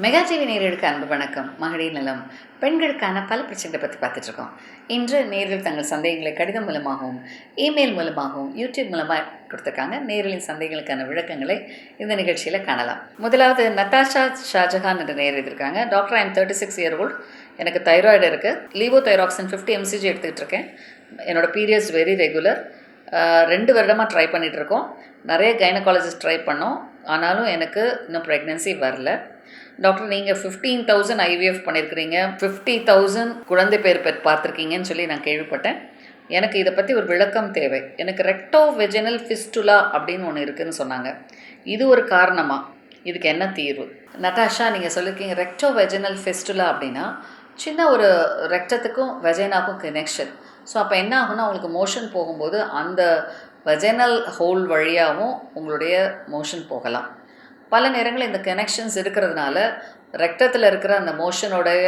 Mega TV நேர்களுக்கு அன்பு வணக்கம். மகளிர் நலம். பெண்களுக்கான பல பிரச்சனைகளை பற்றி பார்த்துட்டு இருக்கோம் இன்று நேர்கள் தங்கள் சந்தேகங்களை கடிதம் மூலமாகவும் இமெயில் மூலமாகவும் யூடியூப் மூலமாக கொடுத்துருக்காங்க. நேர்களின் சந்தேகங்களுக்கான விளக்கங்களை இந்த நிகழ்ச்சியில் காணலாம். முதலாவது நட்டாஷா ஷாஜஹான் என்ற நேர் எழுதியிருக்காங்க. Doctor I'm thirty six year old எனக்கு தைராய்டு இருக்குது லீவோ தைராக்சின் ஃபிஃப்டி எம்சிஜி எடுத்துக்கிட்டு இருக்கேன் என்னோடய பீரியட்ஸ் வெரி ரெகுலர் ரெண்டு வருடமாக ட்ரை பண்ணிகிட்ருக்கோம் நிறைய கைனகாலஜிஸ்ட் ட்ரை பண்ணோம். ஆனாலும் எனக்கு இன்னும் ப்ரெக்னென்சி வரல. டாக்டர் நீங்கள் ஃபிஃப்டீன் தௌசண்ட் ஐவிஎஃப் பண்ணியிருக்கிறீங்க ஃபிஃப்டி தௌசண்ட் குழந்தை பேர் பெற் பார்த்துருக்கீங்கன்னு சொல்லி நான் கேள்விப்பட்டேன். எனக்கு இதை பற்றி ஒரு விளக்கம் தேவை. எனக்கு ரெக்டோ வெஜினல் ஃபிஸ்டுலா அப்படின்னு ஒன்று இருக்குதுன்னு சொன்னாங்க. இது ஒரு காரணமாக இதுக்கு என்ன தீர்வு? நட்டாஷா நீங்கள் சொல்லியிருக்கீங்க ரெக்டோ வெஜினல் ஃபிஸ்டுலா அப்படின்னா சின்ன ஒரு ரெக்டத்துக்கும் வெஜைனாக்கும் கனெக்ஷன் ஸோ அப்போ என்ன ஆகும்னா உங்களுக்கு மோஷன் போகும்போது அந்த வெஜனல் ஹோல் வழியாகவும் உங்களுடைய மோஷன் போகலாம். பல நேரங்களில் இந்த கனெக்ஷன்ஸ் இருக்கிறதுனால ரெக்டத்தில் இருக்கிற அந்த மோஷனுடைய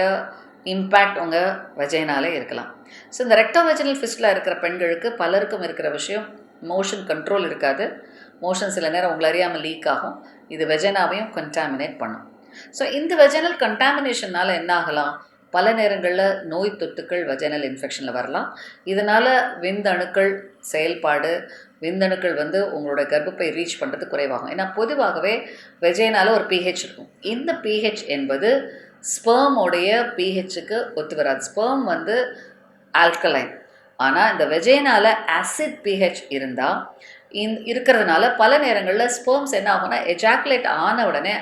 இம்பேக்ட் உங்கள் வெஜைனாலே இருக்கலாம். ஸோ இந்த ரெக்டோ வெஜினல் ஃபிஸ்டில் இருக்கிற பெண்களுக்கு பலருக்கும் இருக்கிற விஷயம் மோஷன் கண்ட்ரோல் இருக்காது. மோஷன் சில நேரம் உங்களை அறியாமல் லீக் ஆகும். இது வெஜைனாவையும் கண்டாமினேட் பண்ணும். ஸோ இந்த வெஜனல் கண்டாமினேஷனால் என்ன ஆகலாம்? பல நேரங்களில் நோய் தொத்துக்கள் வஜைனல் இன்ஃபெக்ஷனில் வரலாம். இதனால் விந்தணுக்கள் செயல்பாடு விந்தணுக்கள் வந்து உங்களோட கர்ப்பப்பை ரீச் பண்ணுறது குறைவாகும். ஏன்னா பொதுவாகவே வெஜைனால ஒரு பிஹெச் இருக்கும். இந்த பிஹெச் என்பது ஸ்பேமோடைய பிஹெச்சுக்கு ஒத்து வராது. ஸ்பேம் வந்து ஆல்கலைன் ஆனால் இந்த வெஜைனால ஆசிட் பிஹெச் இருந்தால் இந் இருக்கிறதுனால பல நேரங்களில் ஸ்பேம்ஸ் என்ன ஆகும்னா எஜாக்குலேட் ஆன உடனே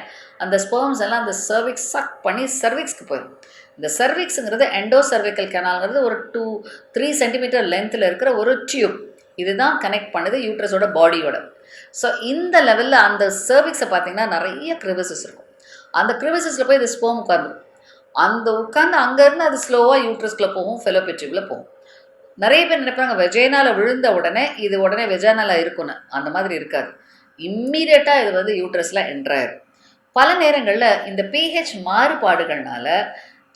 அந்த ஸ்பேம்ஸ் எல்லாம் அந்த சர்விக்ஸ் சக் பண்ணி சர்விக்ஸ்க்கு போயிடும். இந்த சர்விக்ஸுங்கிறது எண்டோ சர்விக்கல் கெனால்ங்கிறது ஒரு டூ த்ரீ சென்டிமீட்டர் லென்த்தில் இருக்கிற ஒரு டியூப் இதுதான் கனெக்ட் பண்ணுது யூட்ரஸோட பாடியோட ஸோ இந்த லெவலில் அந்த சர்விக்ஸை பார்த்தீங்கன்னா நிறைய க்ரிவசஸ் இருக்கும். அந்த க்ரிவசஸில் போய் இது ஸ்போம் உட்காந்து அந்த உட்காந்து அங்கேருந்து அது ஸ்லோவாக யூட்ரஸ்குள்ளே போகும் ஃபெலோபெட்ரிவில் போகும். நிறைய பேர் நினைப்பாங்க வெஜைனால விழுந்த உடனே இது உடனே வெஜைனால இருக்குன்னு அந்த மாதிரி இருக்காது. இம்மீடியட்டாக இது வந்து யூட்ரஸில் என்ட்ராயிரும் பல நேரங்களில் இந்த பிஹெச் மாறுபாடுகள்னால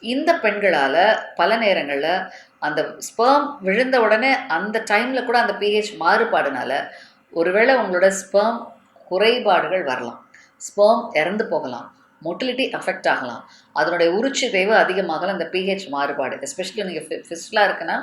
இந்த பெண்களால் பல நேரங்களில் அந்த ஸ்பேம் விழுந்த உடனே அந்த டைமில் கூட அந்த பிஹெச் மாறுபாடுனால ஒருவேளை உங்களோட ஸ்பேம் குறைபாடுகள் வரலாம். ஸ்பேம் இறந்து போகலாம். மொட்டிலிட்டி அஃபெக்ட் ஆகலாம். அதனுடைய உருச்சி தேவை அதிகமாகலாம். அந்த பிஹெச் மாறுபாடு எஸ்பெஷலி நீங்கள் ஃபிஸ்லாக இருக்குன்னா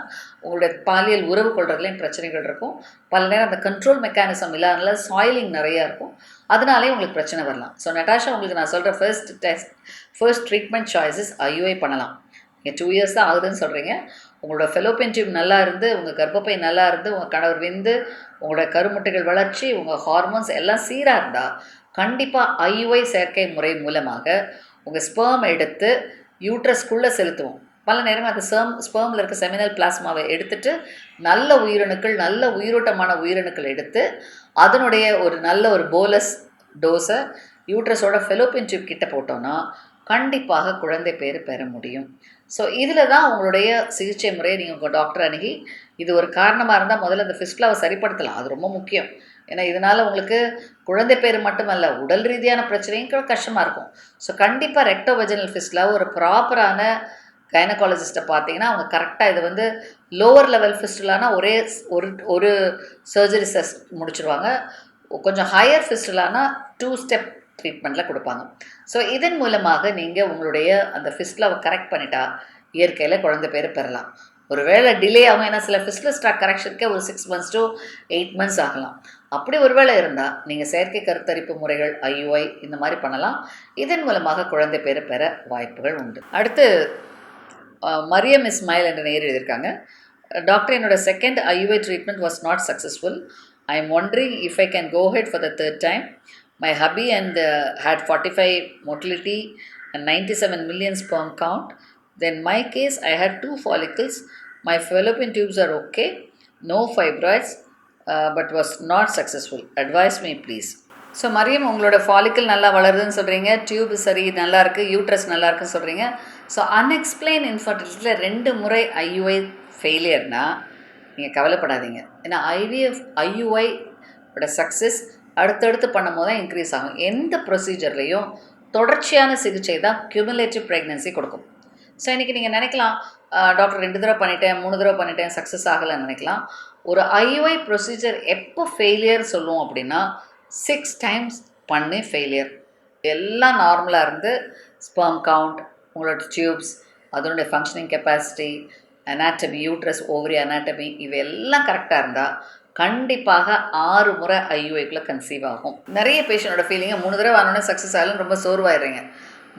உங்களுடைய பாலியல் உறவு கொள்றதுலேயும் பிரச்சனைகள் இருக்கும். பல நேரம் அந்த கண்ட்ரோல் மெக்கானிசம் இல்லாதனால சாயிலிங் நிறையா இருக்கும். அதனாலே உங்களுக்கு பிரச்சனை வரலாம். ஸோ நட்டாஷா உங்களுக்கு நான் சொல்கிற first test first treatment choices IUI பண்ணலாம். நீங்கள் டூ இயர்ஸ் தான் ஆகுதுன்னு சொல்கிறீங்க உங்களோட ஃபெலோபியன் டியூப் நல்லா இருந்து உங்கள் கர்ப்பப்பை நல்லா இருந்து உங்கள் கணவர் விந்து உங்களோட கருமுட்டைகள் வளர்ச்சி உங்கள் ஹார்மோன்ஸ் எல்லாம் சீராக இருந்தால் கண்டிப்பாக ஐயுஐ செயற்கை முறை மூலமாக உங்கள் ஸ்பேம் எடுத்து யூட்ரஸ்குள்ளே செலுத்துவோம். பல நேரம் அந்த ஸ்பேம் ஸ்பேமில் இருக்க செமினல் பிளாஸ்மாவை எடுத்துட்டு நல்ல உயிரணுக்கள் நல்ல உயிரோட்டமான உயிரணுக்கள் எடுத்து அதனுடைய ஒரு நல்ல ஒரு போலஸ் டோஸை யூட்ரஸோட ஃபெலோப்பியன் டியூப் கிட்ட போட்டோன்னா கண்டிப்பாக குழந்தை பேர் பெற முடியும். ஸோ இதில் தான் உங்களுடைய சிகிச்சை முறையை நீங்கள் உங்கள் டாக்டர் அணுகி இது ஒரு காரணமாக இருந்தால் முதல்ல அந்த ஃபிஸ்ட்லாவை சரிப்படுத்தலாம். அது ரொம்ப முக்கியம். ஏன்னா இதனால் உங்களுக்கு குழந்தை பேர் மட்டுமல்ல உடல் ரீதியான பிரச்சனையும் கஷ்டமாக இருக்கும். ஸோ கண்டிப்பாக ரெக்டோவெஜினல் ஃபிஸ்டில் ஒரு ப்ராப்பரான கைனகாலஜிஸ்ட்டை பார்த்தீங்கன்னா அவங்க கரெக்டாக இது வந்து லோவர் லெவல் ஃபிஸ்டிலானா ஒரே ஒரு ஒரு சர்ஜரி செஸ் முடிச்சிருவாங்க. கொஞ்சம் ஹையர் ஃபிஸ்டிலானா டூ ஸ்டெப் ட்ரீட்மெண்ட்டில் கொடுப்பாங்க. ஸோ இதன் மூலமாக நீங்கள் உங்களுடைய அந்த ஃபிஸ்டில் கரெக்ட் பண்ணிட்டா இயற்கையில் குழந்தை பேர் பெறலாம். ஒரு வேளை டிலே ஆகும் ஏன்னா சில ஃபிஸ்டில் ஸ்டாக் கரெக்ஷனுக்கே ஒரு six months to eight months ஆகலாம். அப்படி ஒரு வேளை இருந்தால் நீங்கள் செயற்கை கருத்தரிப்பு முறைகள் ஐயுஐ இந்த மாதிரி பண்ணலாம். இதன் மூலமாக குழந்தை பேர் பெற வாய்ப்புகள் உண்டு. அடுத்து மரியம் இஸ்மாயில் என்ற நேர் எழுதியிருக்காங்க. டாக்டர் என்னோட second IUI treatment was not successful I am wondering if I can go ahead for the third time My hubby and uh, had 45 motility and 97 seven sperm count. Count then my case had two follicles my fallopian tubes are okay no fibroids but was not successful advise me please so Mariam உங்களோட follicle நல்லா வளருதுன்னு சொல்கிறீங்க tube சரி நல்லா இருக்குது uterus நல்லா இருக்குன்னு சொல்கிறீங்க so unexplained இன்ஃபர்டிலிட்டியில் ரெண்டு முறை ஐயுஐ ஃபெயிலியர்னால் நீங்கள் கவலைப்படாதீங்க. ஏன்னா ஐவிஎஃப் ஐயுஐ சக்ஸஸ் அடுத்தடுத்து பண்ணும் போது தான் இன்க்ரீஸ் ஆகும். எந்த ப்ரொசீஜர்லேயும் தொடர்ச்சியான சிகிச்சை தான் கியூமுலேட்டிவ் ப்ரெக்னென்சி கொடுக்கும். ஸோ இன்றைக்கி நீங்கள் நினைக்கலாம் டாக்டர் ரெண்டு தடவை பண்ணிட்டேன் மூணு தடவை பண்ணிட்டேன் சக்ஸஸ் ஆகலைன்னு நினைக்கலாம். ஒரு ஐஒய் ப்ரொசீஜர் எப்போ ஃபெயிலியர் சொல்லுவோம் அப்படின்னா சிக்ஸ் டைம்ஸ் பண்ணி ஃபெயிலியர் எல்லாம் நார்மலாக இருந்து ஸ்பெர்ம் கவுண்ட் உங்களோட டியூப்ஸ் அதனுடைய functioning capacity anatomy uterus ovary anatomy இவையெல்லாம் கரெக்டாக இருந்தால் கண்டிப்பாக ஆறு முறை ஐயூஐக்குள்ளே கன்சீவ் ஆகும். நிறைய பேஷண்டோட ஃபீலிங்கை மூணு தடவை ஆனோடனே சக்ஸஸ் ஆகலன்னு ரொம்ப சோர்வாயிடுறீங்க.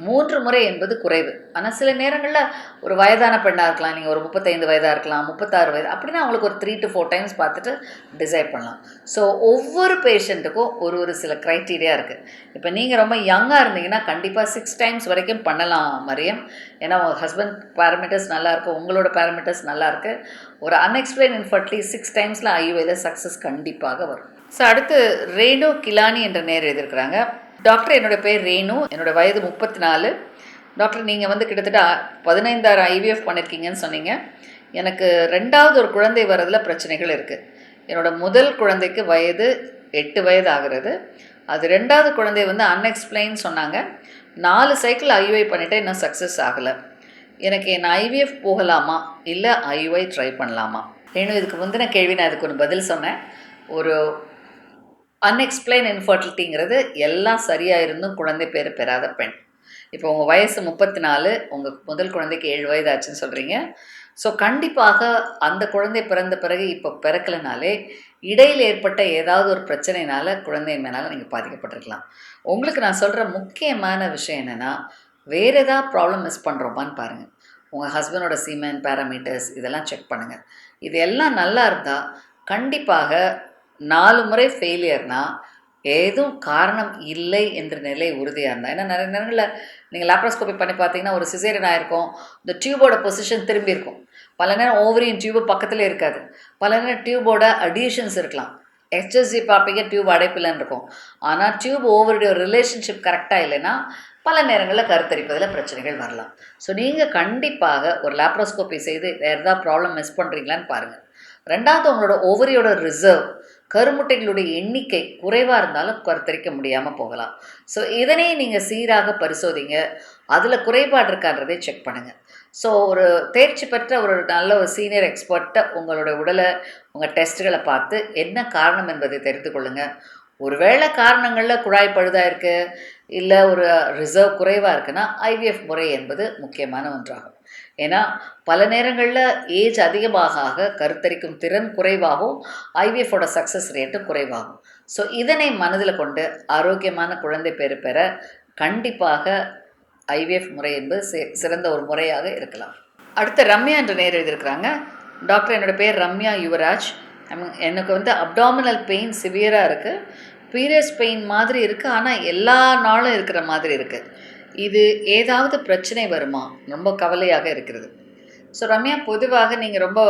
மூன்று முறை என்பது குறைவு. ஆனால் சில நேரங்களில் ஒரு வயதான பெண்ணாக இருக்கலாம். நீங்கள் ஒரு முப்பத்தைந்து வயதாக இருக்கலாம் முப்பத்தாறு வயது அப்படின்னா அவங்களுக்கு ஒரு த்ரீ டு ஃபோர் டைம்ஸ் பார்த்துட்டு டிசைட் பண்ணலாம். ஸோ ஒவ்வொரு பேஷண்ட்டுக்கும் ஒரு ஒரு சில க்ரைட்டீரியா இருக்குது இப்போ நீங்கள் ரொம்ப யங்காக இருந்தீங்கன்னா கண்டிப்பாக சிக்ஸ் டைம்ஸ் வரைக்கும் பண்ணலாம் மரியம். ஏன்னா உங்கள் ஹஸ்பண்ட் பேராமீட்டர்ஸ் நல்லாயிருக்கு உங்களோட பேராமீட்டர்ஸ் நல்லாயிருக்கு ஒரு அன்எக்ஸ்பிளைன் இன்ஃபர்ட்லி சிக்ஸ் டைம்ஸில் ஐயுவையில் சக்ஸஸ் கண்டிப்பாக வரும். ஸோ அடுத்து ரேணு கிலானி என்ற நேர் எழுதியிருக்கிறாங்க. டாக்டர் என்னோடய பேர் ரேணு என்னோடய வயது முப்பத்தி நாலு டாக்டர் நீங்கள் வந்து கிட்டத்தட்ட பதினைந்தாயிரம் ஐவிஎஃப் பண்ணியிருக்கீங்கன்னு சொன்னீங்க. எனக்கு ரெண்டாவது ஒரு குழந்தை வரதில் பிரச்சனைகள் இருக்குது என்னோட முதல் குழந்தைக்கு வயது எட்டு வயது ஆகிறது. அது ரெண்டாவது குழந்தை வந்து அன்எக்ஸ்பிளைன் சொன்னாங்க. நாலு சைக்கிள் ஐயுஐ பண்ணிவிட்டு இன்னும் சக்ஸஸ் ஆகலை. எனக்கு என் ஐவிஎஃப் போகலாமா? இல்லை ஐயுஐ ட்ரை பண்ணலாமா? ரேணு இதுக்கு முந்தின கேள்வி நான் அதுக்கு ஒரு பதில் சொன்னேன். ஒரு அன்எக்ஸ்பிளைன் இன்ஃபர்டிலிட்டிங்கிறது எல்லாம் சரியாக இருந்தும் குழந்தை பேர் பெறாத பெண். இப்போ உங்கள் வயசு முப்பத்தி நாலு உங்கள் முதல் குழந்தைக்கு ஏழு வயது ஆச்சுன்னு சொல்கிறீங்க ஸோ கண்டிப்பாக அந்த குழந்தை பிறந்த பிறகு இப்போ பிறக்கலைனாலே இடையில் ஏற்பட்ட ஏதாவது ஒரு பிரச்சனைனால குழந்தை மேலால் நீங்கள் பாதிக்கப்பட்டிருக்கலாம். உங்களுக்கு நான் சொல்கிற முக்கியமான விஷயம் என்னென்னா வேறு ஏதாவது ப்ராப்ளம் மிஸ் பண்ணுறோமான்னு பாருங்கள் உங்கள் ஹஸ்பண்டோட சீமன் பேராமீட்டர்ஸ் இதெல்லாம் செக் பண்ணுங்கள் இது எல்லாம் நல்லா இருந்தால் கண்டிப்பாக நாலு முறை ஃபெயிலியர்னால் ஏதும் காரணம் இல்லை என்ற நிலை உறுதியாக இருந்தால் ஏன்னா நிறைய நேரங்களில் நீங்கள் லேப்ரோஸ்கோபி பண்ணி பார்த்தீங்கன்னா ஒரு சிசேரியன் ஆயிருக்கும். இந்த டியூபோட பொசிஷன் திரும்பி இருக்கும். பல நேரம் ஓவரியின் டியூபு பக்கத்தில் இருக்காது. பல நேரம் டியூபோட அடிஷன்ஸ் இருக்கலாம். எக்ஸ்எஸ்ஜி பார்ப்பீங்க டியூப் அடைப்பில்லைன்னு இருக்கும். ஆனால் டியூப் ஓவருடைய ரிலேஷன்ஷிப் கரெக்டாக இல்லைன்னா பல நேரங்களில் கருத்தரிப்பதில் பிரச்சனைகள் வரலாம். ஸோ நீங்கள் கண்டிப்பாக ஒரு லேப்ரோஸ்கோப்பி செய்து வேறு ஏதாவது ப்ராப்ளம் மிஸ் பண்ணுறீங்களான்னு பாருங்கள் ரெண்டாவது உங்களோட ஓவரியோட ரிசர்வ் கருமுட்டைகளுடைய எண்ணிக்கை குறைவாக இருந்தாலும் கருத்தரிக்க முடியாமல் போகலாம். ஸோ இதனை நீங்கள் சீராக பரிசோதிங்க. அதில் குறைபாடு இருக்கான்றதை செக் பண்ணுங்கள் ஸோ ஒரு தேர்ச்சி பெற்ற ஒரு நல்ல ஒரு சீனியர் எக்ஸ்பர்ட்டை உங்களோட உடலை உங்கள் டெஸ்ட்டுகளை பார்த்து என்ன காரணம் என்பதை தெரிந்து கொள்ளுங்கள் ஒருவேளை காரணங்களில் குழாய் பழுதாக இருக்குது இல்லை ஒரு ரிசர்வ் குறைவாக இருக்குன்னா ஐவிஎஃப் முறை என்பது முக்கியமான ஒன்றாகும். ஏன்னா பல நேரங்களில் ஏஜ் அதிகமாக ஆக கருத்தரிக்கும் திறன் குறைவாகும் ஐவிஎஃபோட சக்ஸஸ் ரேட்டும் குறைவாகும். ஸோ இதனை மனதில் கொண்டு ஆரோக்கியமான குழந்தை பேர் பெற கண்டிப்பாக ஐவிஎஃப் முறை என்பது சிறந்த ஒரு முறையாக இருக்கலாம். அடுத்து ரம்யா என்ற நேர் எழுதியிருக்கிறாங்க. டாக்டர் என்னோடய பேர் ரம்யா யுவராஜ். எனக்கு வந்து அப்டாமினல் பெயின் சிவியராக இருக்குது பீரியட்ஸ் பெயின் மாதிரி இருக்குது ஆனால் எல்லா நாளும் இருக்கிற மாதிரி இருக்குது இது ஏதாவது பிரச்சனை வருமா? ரொம்ப கவலையாக இருக்கிறது. ஸோ ரம்யா பொதுவாக நீங்கள் ரொம்ப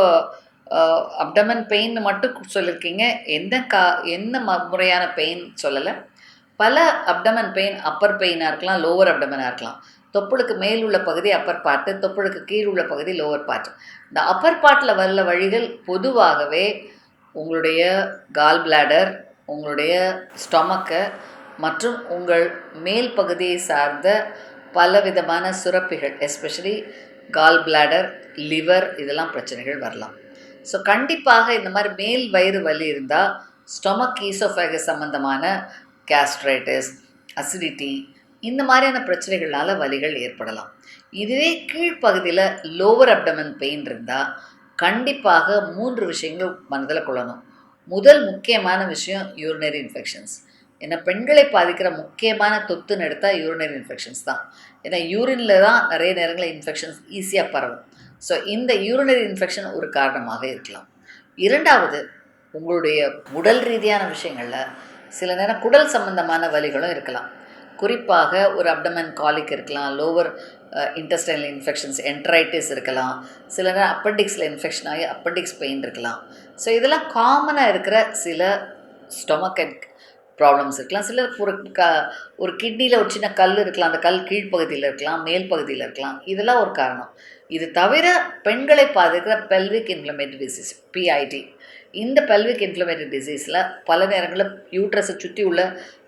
அப்டமன் பெயின் மட்டும் சொல்லியிருக்கீங்க எந்த கா என்ன ம முறையான பெயின் சொல்லலை. பல அப்டமன் பெயின் அப்பர் பெயினாக இருக்கலாம் லோவர் அப்டமனாக இருக்கலாம். தொப்புளுக்கு மேல் உள்ள பகுதி அப்பர் பார்ட்டு தொப்புளுக்கு கீழ் உள்ள பகுதி லோவர் பார்ட் இந்த அப்பர் பார்ட்டில் வரல வழிகள் பொதுவாகவே உங்களுடைய கால் பிளாடர் உங்களுடைய ஸ்டொமக்கை மற்றும் உங்கள் மேல் பகுதியை சார்ந்த பலவிதமான சுரப்பிகள் எஸ்பெஷலி கால் பிளாடர் லிவர் இதெல்லாம் பிரச்சனைகள் வரலாம். ஸோ கண்டிப்பாக இந்த மாதிரி மேல் வயிறு வலி இருந்தால் ஸ்டொமக் ஈசோஃபேகஸ் சம்மந்தமான கேஸ்ட்ரைட்டிஸ் அசிடிட்டி இந்த மாதிரியான பிரச்சனைகளால் வலிகள் ஏற்படலாம். இதுவே கீழ்ப்பகுதியில் லோவர் அப்டமன் பெயின் இருந்தால் கண்டிப்பாக மூன்று விஷயங்கள் மனதில் கொள்ளணும். முதல் முக்கியமான விஷயம் யூரினரி இன்ஃபெக்ஷன்ஸ் ஏன்னா பெண்களை பாதிக்கிற முக்கியமான தொத்துன்னு எடுத்தால் யூரினரி இன்ஃபெக்ஷன்ஸ் தான். ஏன்னா யூரினில் தான் நிறைய நேரங்களில் இன்ஃபெக்ஷன்ஸ் ஈஸியாக பரவும். ஸோ இந்த யூரினரி இன்ஃபெக்ஷன் ஒரு காரணமாக இருக்கலாம். இரண்டாவது உங்களுடைய உடல் ரீதியான விஷயங்களில் சில நேரம் குடல் சம்பந்தமான வலிகளும் இருக்கலாம். குறிப்பாக ஒரு அப்டமன் காலிக் இருக்கலாம் லோவர் இன்டஸ்டைனல் இன்ஃபெக்ஷன்ஸ் என்ட்ரைட்டிஸ் இருக்கலாம். சில நேரம் அப்பண்டிக்ஸில் இன்ஃபெக்ஷன் ஆகி அப்பண்டிக்ஸ் பெயின் இருக்கலாம். ஸோ இதெல்லாம் காமனாக இருக்கிற சில ஸ்டொமக் அண்ட் ப்ராப்ளம்ஸ் இருக்கலாம். சில ஒரு க ஒரு கிட்னியில் ஒரு சின்ன கல் இருக்கலாம். அந்த கல் கீழ்ப்பகுதியில் இருக்கலாம். மேல் பகுதியில் இருக்கலாம். இதெல்லாம் ஒரு காரணம். இது தவிர பெண்களை பாதிக்கிற பெல்விக் இன்ஃப்ளமேட்டரி டிசீஸ் பிஐடி இந்த பெல்விக் இன்ஃப்ளமேட்டரி டிசீஸில் பல நேரங்களில் யூட்ரஸை சுற்றி உள்ள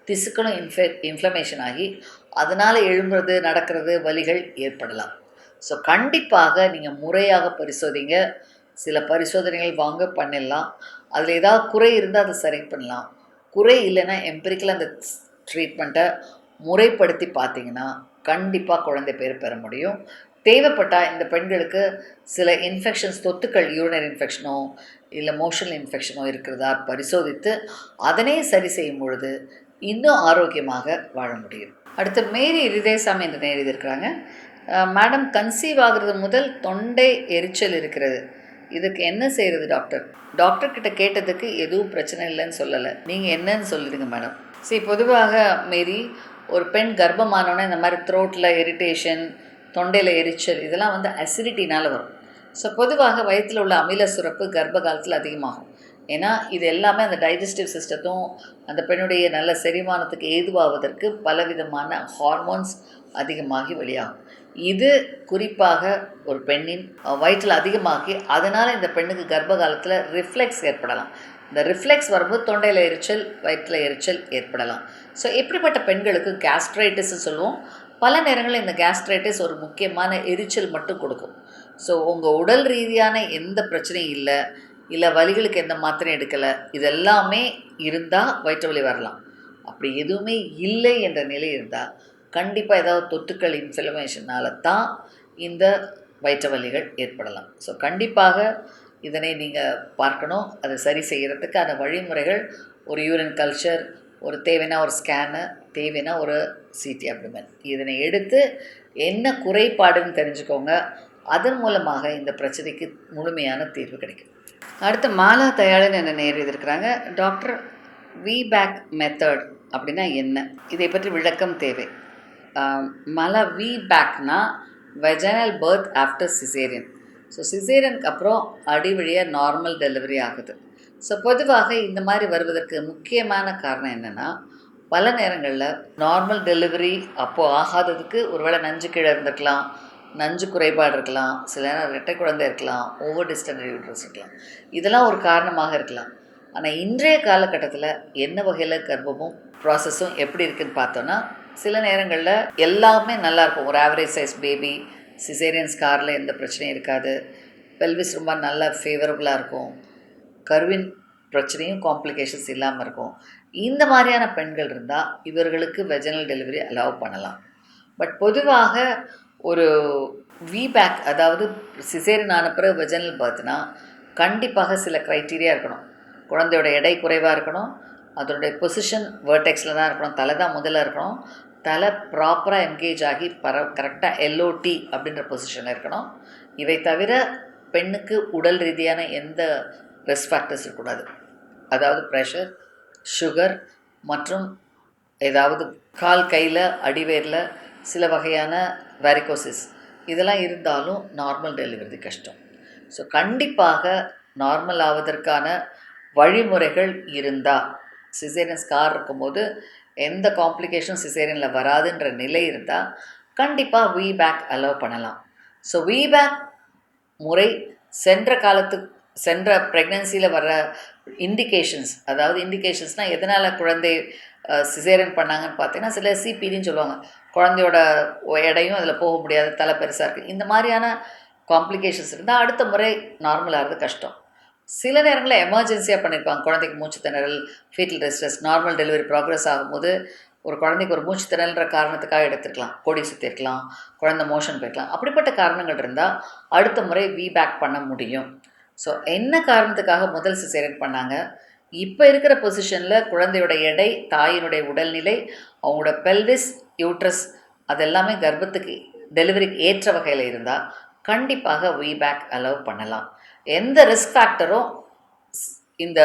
திசுக்களும் இன்ஃபெ இன்ஃப்ளமேஷன் ஆகி அதனால் எழும்புறது நடக்கிறது வலிகள் ஏற்படலாம். ஸோ கண்டிப்பாக நீங்கள் முறையாக பரிசோதிங்க. சில பரிசோதனைகள் வாங்க பண்ணிடலாம். அதில் ஏதாவது குறை இருந்தால் அதை சரி பண்ணலாம். குறை இல்லைன்னா எம்பரிக்கலாக அந்த ட்ரீட்மெண்ட்டை முறைப்படுத்தி பார்த்தீங்கன்னா கண்டிப்பாக குழந்தை பேர் பெற முடியும். தேவைப்பட்டால் இந்த பெண்களுக்கு சில இன்ஃபெக்ஷன்ஸ் தொத்துக்கள் யூரினரி இன்ஃபெக்ஷனோ இல்லை மோஷனல் இன்ஃபெக்ஷனோ இருக்கிறதா பரிசோதித்து அதனே சரி செய்யும் பொழுது இன்னும் ஆரோக்கியமாக வாழ முடியும். அடுத்து மேரி ரிதேசாமி என்று நேர் இருக்கிறாங்க. மேடம் கன்சீவ் ஆகிறது முதல் தொண்டை எரிச்சல் இருக்கிறது. இதுக்கு என்ன செய்கிறது டாக்டர் டாக்டர் கிட்ட கேட்டதுக்கு எதுவும் பிரச்சனை இல்லைன்னு சொல்லலை. நீங்கள் என்னன்னு சொல்லிடுங்க மேடம் சரி பொதுவாக மேரி ஒரு பெண் கர்ப்பமானோடனே இந்த மாதிரி த்ரோட்டில் இரிட்டேஷன் தொண்டையில் எரிச்சல் இதெல்லாம் வந்து அசிடிட்டினால் வரும். ஸோ பொதுவாக வயிற்றில் உள்ள அமில சுரப்பு கர்ப்ப காலத்தில் அதிகமாகும். ஏன்னா இது எல்லாமே அந்த டைஜஸ்டிவ் சிஸ்டத்தும் அந்த பெண்ணுடைய நல்ல செரிமானத்துக்கு ஏதுவாவதற்கு பலவிதமான ஹார்மோன்ஸ் அதிகமாகி வெளியாகும். இது குறிப்பாக ஒரு பெண்ணின் வயிற்றில் அதிகமாகி அதனால் இந்த பெண்ணுக்கு கர்ப்ப காலத்தில் ரிஃப்ளெக்ஸ் ஏற்படலாம். இந்த ரிஃப்ளெக்ஸ் வரும்போது தொண்டையில் எரிச்சல் வயிற்றில் எரிச்சல் ஏற்படலாம். ஸோ இப்படிப்பட்ட பெண்களுக்கு கேஸ்ட்ரைட்டிஸ் சொல்லுவோம். பல நேரங்களில் இந்த கேஸ்ட்ரைட்டிஸ் ஒரு முக்கியமான எரிச்சல் மட்டும் கொடுக்கும். ஸோ உங்கள் உடல் ரீதியான எந்த பிரச்சனையும் இல்லை இல்லை வலிகளுக்கு எந்த மாத்திரையும் எடுக்கலை இதெல்லாமே இருந்தால் வயிற்று வலி வரலாம். அப்படி எதுவுமே இல்லை என்ற நிலை இருந்தால் கண்டிப்பாக ஏதாவது தொற்றுக்கள் இன்ஃப்ளமேஷனால் தான் இந்த வயிற்று வலிகள் ஏற்படலாம். ஸோ கண்டிப்பாக இதனை நீங்கள் பார்க்கணும். அதை சரி செய்கிறதுக்கு அந்த வழிமுறைகள் ஒரு யூரின் கல்ச்சர் ஒரு தேவைன்னா ஒரு ஸ்கேனு தேவைன்னா ஒரு சிடி அப்டிமென் இதனை எடுத்து என்ன குறைபாடுன்னு தெரிஞ்சுக்கோங்க. அதன் மூலமாக இந்த பிரச்சனைக்கு முழுமையான தீர்வு கிடைக்கும். அடுத்து மாலா தயாளன் என்ன நேரத்திருக்கிறாங்க டாக்டர் வி பேக் மெத்தட் அப்படின்னா என்ன? இதை பற்றி விளக்கம் தேவை. மலை வி பேக்னா vaginal birth after caesarean so சிசேரியனுக்கு அப்புறம் அடி வழியாக நார்மல் டெலிவரி ஆகுது. ஸோ பொதுவாக இந்த மாதிரி வருவதற்கு முக்கியமான காரணம் என்னென்னா பல நேரங்களில் நார்மல் டெலிவரி அப்போது ஆகாததுக்கு ஒருவேளை நஞ்சு கீழே இருந்திருக்கலாம் நஞ்சு குறைபாடு இருக்கலாம் சில நேரம் ரெட்டை குழந்தை இருக்கலாம் ஓவர் டிஸ்டன்ட் யூட்ரஸ் இருக்கலாம். இதெல்லாம் ஒரு காரணமாக இருக்கலாம். ஆனால் இன்றைய காலகட்டத்தில் என்ன வகையில் கர்ப்பமும் ப்ராசஸும் எப்படி இருக்குதுன்னு பார்த்தோன்னா சில நேரங்களில் எல்லாமே நல்லாயிருக்கும் ஒரு ஆவரேஜ் சைஸ் பேபி சிசேரியன் ஸ்காரில் எந்த பிரச்சனையும் இருக்காது. பெல்விஸ் ரொம்ப நல்ல ஃபேவரபுளாக இருக்கும். கருவின் பிரச்சனையும் காம்ப்ளிகேஷன்ஸ் இல்லாமல் இருக்கும். இந்த மாதிரியான பெண்கள் இருந்தால் இவர்களுக்கு வெஜனல் டெலிவரி அலோவ் பண்ணலாம். பட் பொதுவாக ஒரு விபேக் அதாவது சிசேரியன் ஆன பிறகு வெஜனல் பர்த்னா கண்டிப்பாக சில க்ரைட்டீரியா இருக்கணும். குழந்தையோட எடை குறைவாக இருக்கணும். அதனுடைய பொசிஷன் வேர்டெக்ஸில் தான் இருக்கணும். தலை தான் முதல்ல இருக்கணும். தலை ப்ராப்பராக என்கேஜ் ஆகி பர கரெக்டாக எல்ஓடி அப்படின்ற பொசிஷனில் இருக்கணும். இவை தவிர பெண்ணுக்கு உடல் ரீதியான எந்த ரிஸ்க் ஃபேக்டர்ஸ் இருக்கக்கூடாது. அதாவது ப்ரெஷர் சுகர் மற்றும் ஏதாவது கால் கையில் அடிவேரில் சில வகையான வேரிகோசிஸ் இதெல்லாம் இருந்தாலும் நார்மல் டெலிவரி கஷ்டம். ஸோ கண்டிப்பாக நார்மல் ஆவதற்கான வழிமுறைகள் இருந்தால் சிசேரியன் ஸ்கார் இருக்கும்போது எந்த காம்ப்ளிகேஷனும் சிசேரியனில் வராதுன்ற நிலை இருந்தால் கண்டிப்பாக வி பேக் அலோவ் பண்ணலாம். ஸோ வி பேக் முறை சென்ற காலத்து சென்ற ப்ரெக்னென்சியில் வர இண்டிகேஷன்ஸ் அதாவது இண்டிகேஷன்ஸ்னால் எதனால் குழந்தை சிசேரியன் பண்ணாங்கன்னு பார்த்தீங்கன்னா சில சிபிடின்னு சொல்லுவாங்க. குழந்தையோட எடையும் அதில் போக முடியாது தலை பெருசாக இருக்குது இந்த மாதிரியான காம்ப்ளிகேஷன்ஸ் இருந்தால் அடுத்த முறை நார்மலாகிறது கஷ்டம். சில நேரங்களில் எமர்ஜென்சியாக பண்ணியிருப்பாங்க குழந்தைக்கு மூச்சு திணறல் fetal distress normal delivery progress ஆகும்போது ஒரு குழந்தைக்கு ஒரு மூச்சு திணல்ன்ற காரணத்துக்காக எடுத்துருக்கலாம். கொடி சுற்றிருக்கலாம் குழந்தை மோஷன் போயிருக்கலாம். அப்படிப்பட்ட காரணங்கள் இருந்தால் அடுத்த முறை வி பேக் பண்ண முடியும். ஸோ என்ன காரணத்துக்காக முதல் சிசேரியன் பண்ணாங்க? இப்போ இருக்கிற பொசிஷனில் குழந்தையோட எடை தாயினுடைய உடல்நிலை அவங்களோட பெல்விஸ் யூட்ரஸ் அதெல்லாமே கர்ப்பத்துக்கு டெலிவரிக்கு ஏற்ற வகையில் இருந்தால் கண்டிப்பாக வி பேக் அலோவ் பண்ணலாம். எந்த ரிஸ்க் ஃபேக்டரும் இந்த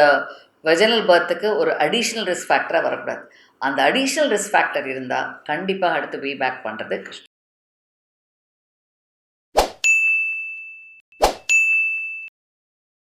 வெஜனல் பர்த்துக்கு ஒரு அடிஷ்னல் ரிஸ்க் ஃபேக்டராக வரக்கூடாது. அந்த அடிஷ்னல் ரிஸ்க் ஃபேக்டர் இருந்தால் கண்டிப்பாக அடுத்து வி பேக் பண்ணுறது கஷ்டம்.